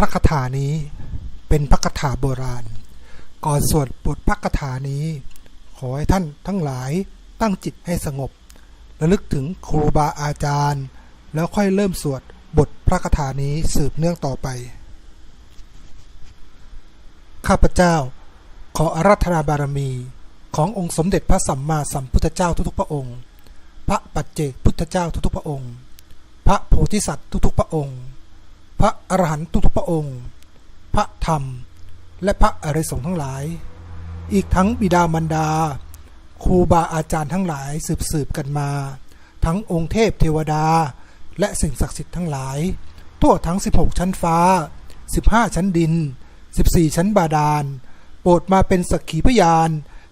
พระคาถานี้เป็นพระคาถาโบราณ ก่อนสวดบทพระคาถานี้ ขอให้ท่านทั้งหลายตั้งจิตให้สงบระลึกถึงครูบาอาจารย์ แล้วค่อยเริ่มสวดบทพระคาถานี้สืบเนื่องต่อไป ข้าพเจ้า ขออาราธนาบารมีขององค์สมเด็จพระสัมมาสัมพุทธเจ้าทุกๆพระองค์ พระปัจเจกพุทธเจ้าทุกๆพระองค์ พระโพธิสัตว์ทุกๆพระองค์ พระอรหันต์ทุกพระองค์ พระธรรม และพระอริยสงฆ์ทั้งหลาย อีกทั้งบิดามารดา ครูบาอาจารย์ทั้งหลายสืบสืบกันมา ทั้งองค์เทพเทวดา และสิ่งศักดิ์สิทธิ์ทั้งหลาย ทั่วทั้ง 16 ชั้นฟ้า 15 ชั้นดิน 14 ชั้นบาดาล โปรดมาเป็นสักขีพยาน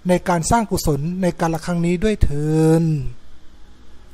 ในการสร้างกุศลในการละครั้งนี้ด้วยเถิน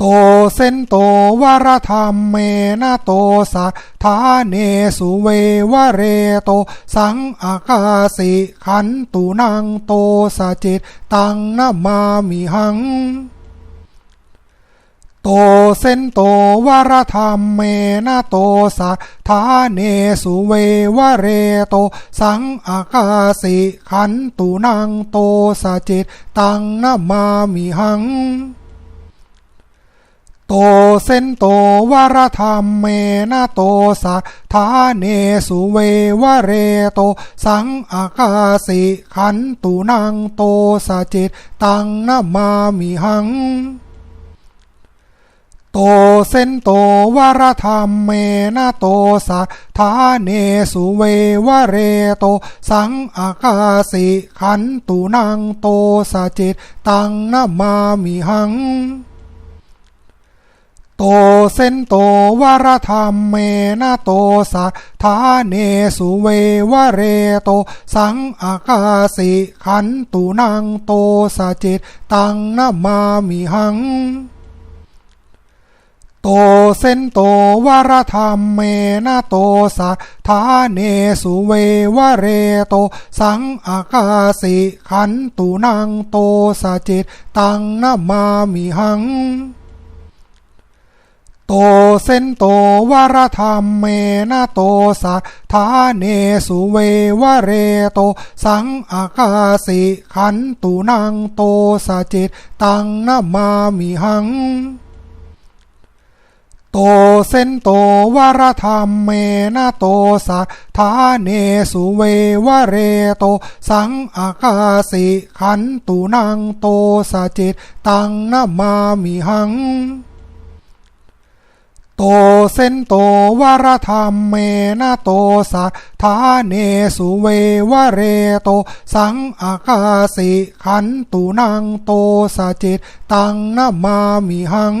โตเซนโตวารธรรมเมนะโตสัทธาเนสุเววะเรโต สังอากาสิขันตุนังโตสะจิตตังนามามิหัง โตเซนโตวารธรรมเมนะโตสัทธาเนสุเววะเรโต สังอากาสิขันตุนังโตสะจิตตังนามามิหัง เซนโตวารธรรมเมนะโตสัทธาเนสุเววะเรโต สังอากาสิขันตุนังโตสะจิตตังนามามิหังโตเซนโตวารธรรมเมนะโตสัทธาเนสุเววะเรโต สังอากาสิขันตุนังโตสะจิตตังนามามิหัง โตเซนโตวารธรรมเมนะโตสัทธาเนสุเววะเรโต สังอากาสิขันตุนังโตสะจิตตังนามามิหัง โตเซนโตวารธรรมเมนะโตสัทธาเนสุเววะเรโต สังอากาสิขันตุนังโตสะจิตตังนามามิหัง โตเซนโตวารธรรมเมนะโตสัทธาเนสุเววะเรโต สังอากาสิขันตุนังโตสะจิตตังนามามิหัง โตเซนโตวารธรรมเมนะโตสัทธาเนสุเววะเรโต สังอากาสิขันตุนังโตสะจิตตังนามามิหัง เซนโตวารธรรมเมนะโตสัทธาเนสุเววะเรโต สังอากาสิขันตุนังโตสะจิตตังนามามิหัง